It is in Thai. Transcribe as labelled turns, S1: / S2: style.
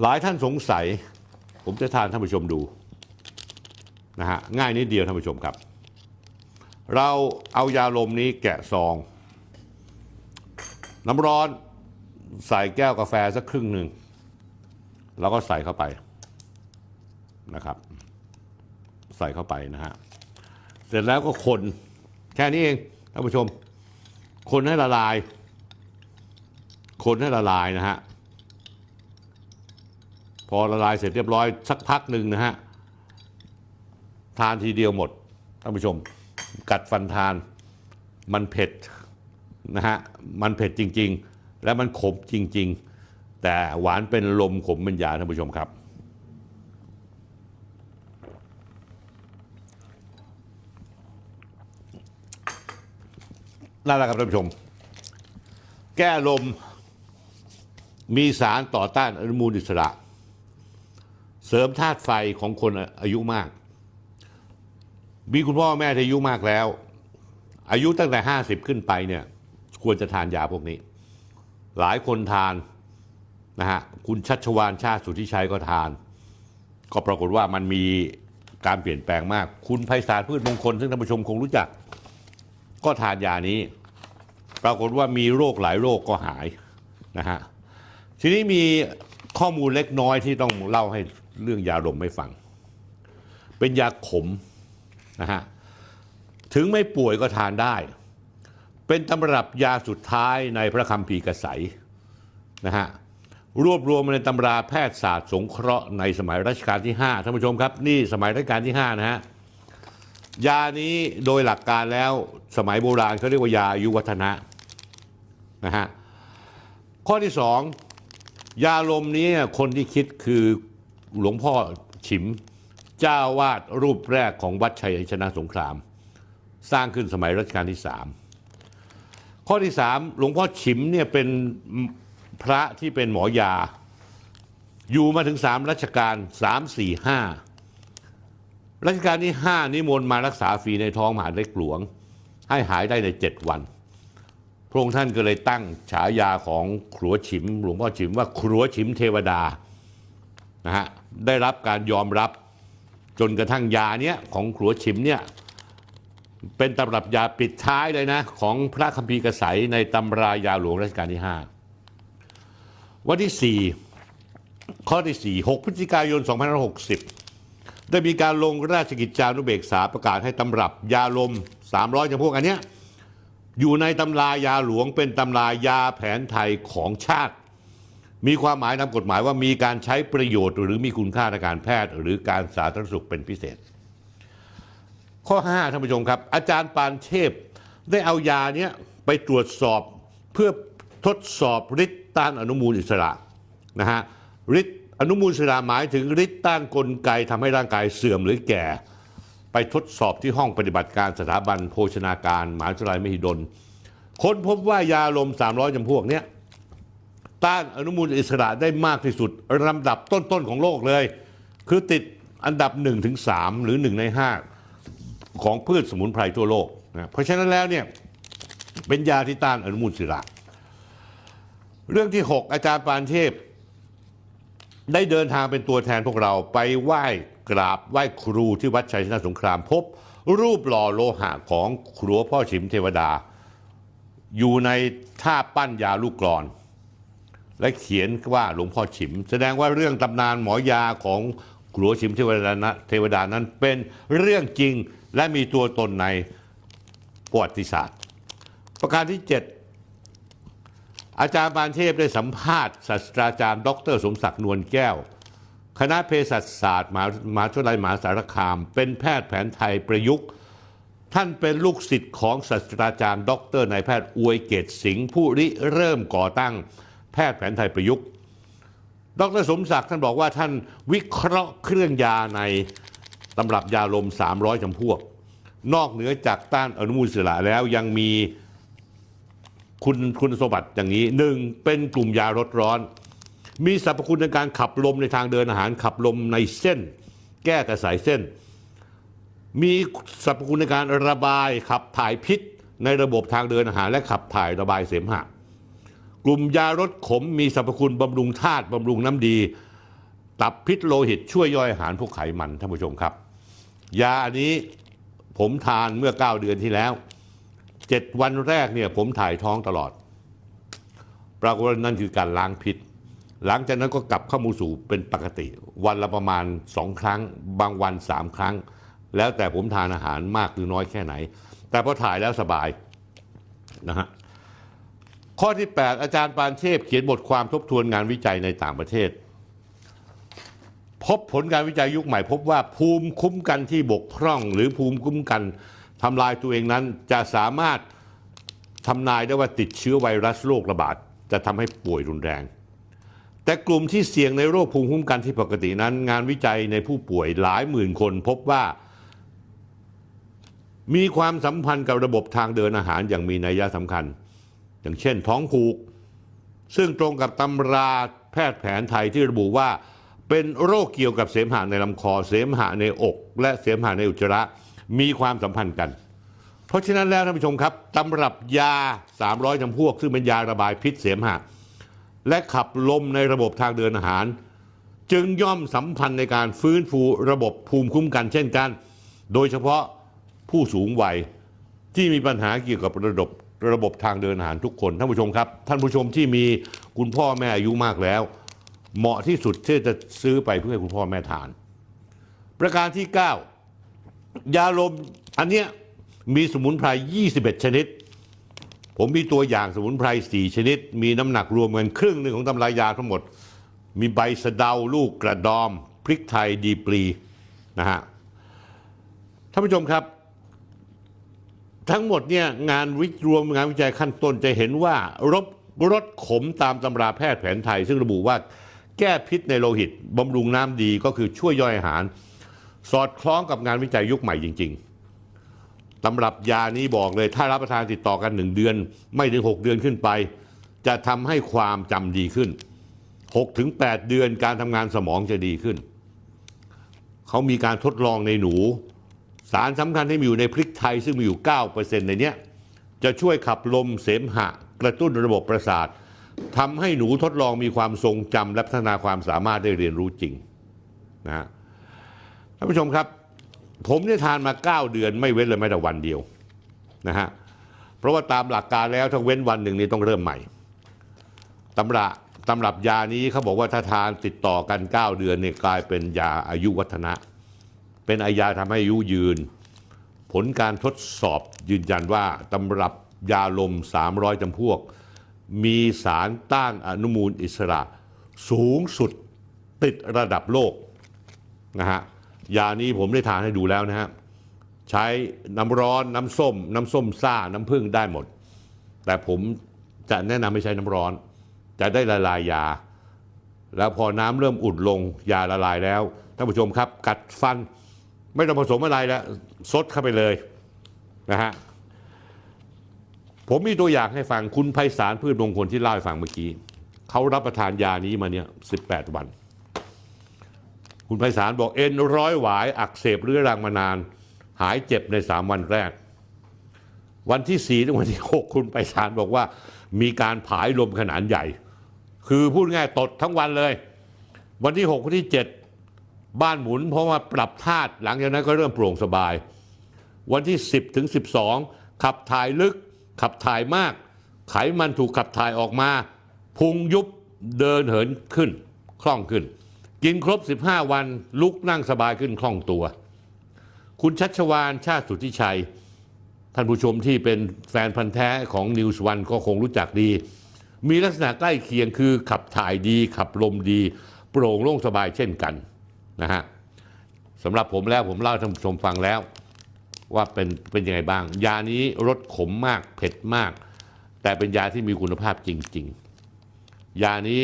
S1: หลายท่านสงสัย ผมจะทานท่านผู้ชมดูนะฮะง่ายนิดเดียวท่านผู้ชมครับ เราเอายาลมนี้แกะซอง น้ำร้อนใส่แก้วกาแฟสักครึ่งหนึ่งแล้วก็ใส่เข้าไปนะครับ ใส่เข้าไปนะฮะเสร็จแล้วก็คนแค่นี้เองท่านผู้ชม คนให้ละลาย คนให้ละลายนะฮะ พอละลายเสร็จเรียบร้อยสักพักหนึ่งนะฮะทานทีเดียวหมดท่านผู้ชมกัดฟันทานมันเผ็ดนะฮะมันเผ็ดจริง ๆ และมันขมจริง ๆ แต่หวานเป็นลมขมเป็นยาท่านผู้ชมครับ นั่นแหละครับท่านผู้ชม แก้ลมมีสารต่อต้านอนุมูลอิสระ เสริมธาตุไฟของคนอายุมาก มีคุณพ่อแม่ที่อายุมากแล้ว อายุตั้งแต่ 50 ขึ้นไปเนี่ยควรจะทานยาพวกนี้ หลายคนทานนะฮะคุณชัชวานชาติสุทธิชัยก็ทาน ก็ปรากฏว่ามันมีการเปลี่ยนแปลงมาก คุณไพศาลพืชมงคล ซึ่งท่านผู้ชมคงรู้จัก ก็ทานยานี้ ปรากฏว่ามีโรคหลายโรคก็หายนะฮะทีนี้มีข้อมูลเล็กน้อยที่ต้องเล่าให้ เรื่องยาดมให้ฟัง เป็นยาขมนะฮะถึงไม่ป่วยก็ทานได้ เป็นตำรับยาสุดท้ายในพระคัมภีร์กระสายนะฮะรวบรวมมาในตำราแพทยศาสตร์สงเคราะห์ในสมัยรัชกาลที่ 5ท่านผู้ชมครับนี่สมัยรัชกาลที่ 5 นะฮะยานี้โดยหลักการแล้วสมัยโบราณเขาเรียกว่ายาอายุวัฒนะนะฮะข้อที่สองยาลมนี้คนที่คิดคือ หลวงพ่อฉิม เจ้าวาดรูปแรกของวัดชัยชนะสงคราม สร้างขึ้นสมัยรัชกาลที่สามข้อที่สามหลวงพ่อฉิมเนี่ยเป็นพระที่เป็นหมอยา อยู่มาถึงสามรัชกาลสามสี่ห้ารัชกาลที่ห้านิมนต์มารักษาฟรีในท้องมหาเล็กหลวง ให้หายได้ในเจ็ดวันพระองค์ท่านก็เลยตั้งฉายาของครัวฉิม หลวงพ่อฉิมว่าครัวฉิมเทวดานะฮะ ได้รับการยอมรับจนกระทั่งยาเนี้ยของครัวฉิมเนี่ยเป็นตำรับยาปิดท้ายเลยนะ ของพระคัมภีร์กษัยในตำรายาหลวงรัชกาลที่ห้าวันที่สี่ข้อที่สี่หกพฤศจิกายน 2560 ได้มีการลงราชกิจจานุเบกษาประกาศให้ตำรับยาลม 300จำพวกอันเนี้ยอยู่ในตำรายาหลวงเป็นตำรายาแผนไทยของชาติ มีความหมายตามกฎหมายว่ามีการใช้ประโยชน์หรือมีคุณค่าทางการแพทย์ หรือการสาธารณสุขเป็นพิเศษ ข้อ 5ท่านผู้ชมครับ อาจารย์ปานเทพได้เอายาเนี้ยไปตรวจสอบเพื่อทดสอบฤทธิ์ต้านอนุมูลอิสระนะฮะฤทธิ์อนุมูลอิสระหมายถึงฤทธิ์ต้านกลไกทำให้ร่างกายเสื่อมหรือแก่ ไปทดสอบที่ห้องปฏิบัติการสถาบันโภชนาการมหาวิทยาลัยมหิดล ค้นพบว่ายาลม 300จำพวกเนี้ย ต้านอนุมูลอิสระได้มากที่สุดลำดับต้นๆของโลกเลย คือติดอันดับ1ถึง3หรือ 1 ใน 5 ของพืชสมุนไพรทั่วโลกนะเพราะฉะนั้นแล้วเนี่ยเป็นยาที่ต้านอนุมูลอิสระ เรื่องที่ 6 อาจารย์ปานเทพ ได้เดินทางเป็นตัวแทนพวกเราไปไหว้กราบไหว้ครูที่วัดชัยชนะสงครามพบ รูปหล่อโลหะของครัวพ่อฉิมเทวดา อยู่ในท่าปั้นยาลูกกรอน และเขียนว่าหลวงพ่อฉิม แสดงว่าเรื่องตำนานหมอยาของครัวฉิมเทวดานะเทวดานั้นเป็นเรื่องจริงและมีตัวตนในประวัติศาสตร์ ประการที่ 7 อาจารย์ปานเทพได้สัมภาษณ์ศาสตราจารย์ ดร สมศักดิ์นวลแก้ว คณะเภสัชศาสตร์มหามหาวิทยาลัยมหาสารคาม เป็นแพทย์แผนไทยประยุกต์ ท่านเป็นลูกศิษย์ของศาสตราจารย์ ดรนายแพทย์อวยเกตสิงห์ผู้ริเริ่มก่อตั้ง แพทย์แผนไทยประยุกต์ ดรสมศักดิ์ท่านบอกว่าท่านวิเคราะห์เครื่องยาในตำรับยาลม 300จำพวก นอกเหนือจากต้านอนุมูลอิสระแล้วยังมีคุณคุณสมบัติอย่างนี้หนึ่งเป็นกลุ่มยาลดร้อน มีสรรพคุณในการขับลมในทางเดินอาหารขับลมในเส้น แก้กระสายเส้น มีสรรพคุณในการระบายขับถ่ายพิษในระบบทางเดินอาหารและขับถ่ายระบายเสมหะ กลุ่มยารดขมมีสรรพคุณบำรุงธาตุบำรุงน้ำดี ตับพิษโลหิตช่วยย่อยอาหารพวกไขมันท่านผู้ชมครับ ยาอันนี้ผมทานเมื่อ 9 เดือนที่แล้วเจ็ดวันแรกเนี่ยผมถ่ายท้องตลอด ปรากฏว่านั่นคือการล้างพิษ หลังจากนั้นก็กลับเข้ามาสู่เป็นปกติ วันละประมาณสองครั้ง บางวันสามครั้ง แล้วแต่ผมทานอาหารมากหรือน้อยแค่ไหน แต่พอถ่ายแล้วสบายนะฮะ ข้อที่ 8 อาจารย์ปานเทพเขียนบทความทบทวนงานวิจัยในต่างประเทศ พบผลการวิจัยยุคใหม่ พบว่าภูมิคุ้มกันที่บกพร่อง หรือภูมิคุ้มกันทำลายตัวเองนั้น จะสามารถทำนายได้ว่าติดเชื้อไวรัสโรคระบาดจะทำให้ป่วยรุนแรง แต่กลุ่มที่เสี่ยงในโรคภูมิคุ้มกันที่ปกตินั้น งานวิจัยในผู้ป่วยหลายหมื่นคน พบว่ามีความสัมพันธ์กับระบบทางเดินอาหารอย่างมีนัยสำคัญ อย่างเช่นท้องผูก ซึ่งตรงกับตำราแพทย์แผนไทยที่ระบุว่า เป็นโรคเกี่ยวกับเสมหะในลำคอ เสมหะในอก และเสมหะในอุจจาระมีความสัมพันธ์กัน เพราะฉะนั้นแล้วท่านผู้ชมครับตำรับยา 300จำพวก ซึ่งเป็นยาระบายพิษเสมหะ และขับลมในระบบทางเดินอาหาร จึงย่อมสัมพันธ์ในการฟื้นฟูระบบภูมิคุ้มกันเช่นกัน โดยเฉพาะผู้สูงวัยที่มีปัญหาเกี่ยวกับระบบ ระบบทางเดินอาหารทุกคน ท่านผู้ชมครับ ท่านผู้ชมที่มีคุณพ่อแม่อายุมากแล้ว เหมาะที่สุดที่จะซื้อไปเพื่อให้คุณพ่อแม่ทาน ประการที่ 9 ยาลมอันเนี้ยมีสมุนไพร 21 ชนิด ผมมีตัวอย่างสมุนไพร 4 ชนิด มีน้ำหนักรวมกันครึ่งหนึ่งของตำรายาทั้งหมด มีใบสะเดาลูกกระดอม พริกไทยดีปลีนะฮะท่านผู้ชมครับ ทั้งหมดเนี่ยงานวิรวมงานวิจัยขั้นต้นจะเห็นว่ารบรสขมตามตำราแพทย์แผนไทย ซึ่งระบุว่าแก้พิษในโลหิตบำรุงน้ำดีก็คือช่วยย่อยอาหาร สอดคล้องกับงานวิจัยยุคใหม่จริง ๆตำรับยานี้บอกเลย ถ้ารับประทานติดต่อกันหนึ่งเดือน ไม่ถึง 6 เดือนขึ้นไป จะทำให้ความจำดีขึ้น6ถึง8เดือนการทำงานสมองจะดีขึ้น เขามีการทดลองในหนู สารสำคัญที่มีอยู่ในพริกไทยซึ่งมีอยู่ 9%ในเนี้ยจะช่วยขับลมเสมหะ กระตุ้นระบบประสาททำให้หนูทดลองมีความทรงจำและพัฒนาความสามารถได้เรียนรู้จริงนะฮะท่านผู้ชมครับ ผมเนี่ยทานมา 9 เดือนไม่เว้นเลยแม้แต่วันเดียวนะฮะเพราะว่าตามหลักการแล้วถ้าเว้นวันหนึ่งนี่ต้องเริ่มใหม่ตำราตำรับยานี้เขาบอกว่าถ้าทานติดต่อกัน 9 เดือนเนี่ยกลายเป็นยาอายุวัฒนะ เป็นอายาทำให้อายุยืน ผลการทดสอบยืนยันว่าตำรับยาลม 300จำพวก มีสารต้านอนุมูลอิสระ สูงสุดติดระดับโลกนะฮะยานี้ผมได้ทานให้ดูแล้วนะฮะใช้น้ำร้อนน้ำส้ม น้ำส้มซ่าน้ำผึ้งได้หมด แต่ผมจะแนะนำให้ใช้น้ำร้อน จะได้ละลายยา แล้วพอน้ำเริ่มอุ่นลงยาละลายแล้วท่านผู้ชมครับ กัดฟัน ไม่ต้องผสมอะไรแล้วซดเข้าไปเลยนะฮะผมมีตัวอย่างให้ฟังคุณไพศาลพืชมงคลที่เล่าให้ฟังเมื่อกี้เขารับประทานยานี้มาเนี่ย18วัน คุณไพศาลบอกเอ็นร้อยหวาย อักเสบเรื้อรังมานาน หายเจ็บใน3วันแรก วันที่4ถึงวันที่6คุณไพศาลบอกว่ามีการผายลมขนาดใหญ่ คือพูดง่ายตดทั้งวันเลย วันที่6วันที่7 บ้านหมุนเพราะว่าปรับธาตุหลังจากนั้นก็เริ่มโปร่งสบาย วันที่ 10 ถึง 12 ขับถ่ายลึก ขับถ่ายมาก ไขมันถูกขับถ่ายออกมา พุงยุบเดินเหินขึ้น คล่องขึ้น กินครบ 15 วันลุกนั่งสบายขึ้นคล่องตัว คุณชัชวานชาติสุทธิชัย ท่านผู้ชมที่เป็นแฟนพันธ์แท้ของนิวส์วันก็คงรู้จักดี มีลักษณะใกล้เคียงคือขับถ่ายดี ขับลมดี โปร่งโล่งสบายเช่นกัน นะฮะสำหรับผมแล้วผมเล่าให้ท่านผู้ชมฟังแล้ว ว่าเป็นเป็นยังไงบ้าง ยานี้รสขมมากเผ็ดมาก แต่เป็นยาที่มีคุณภาพจริง ๆ ยานี้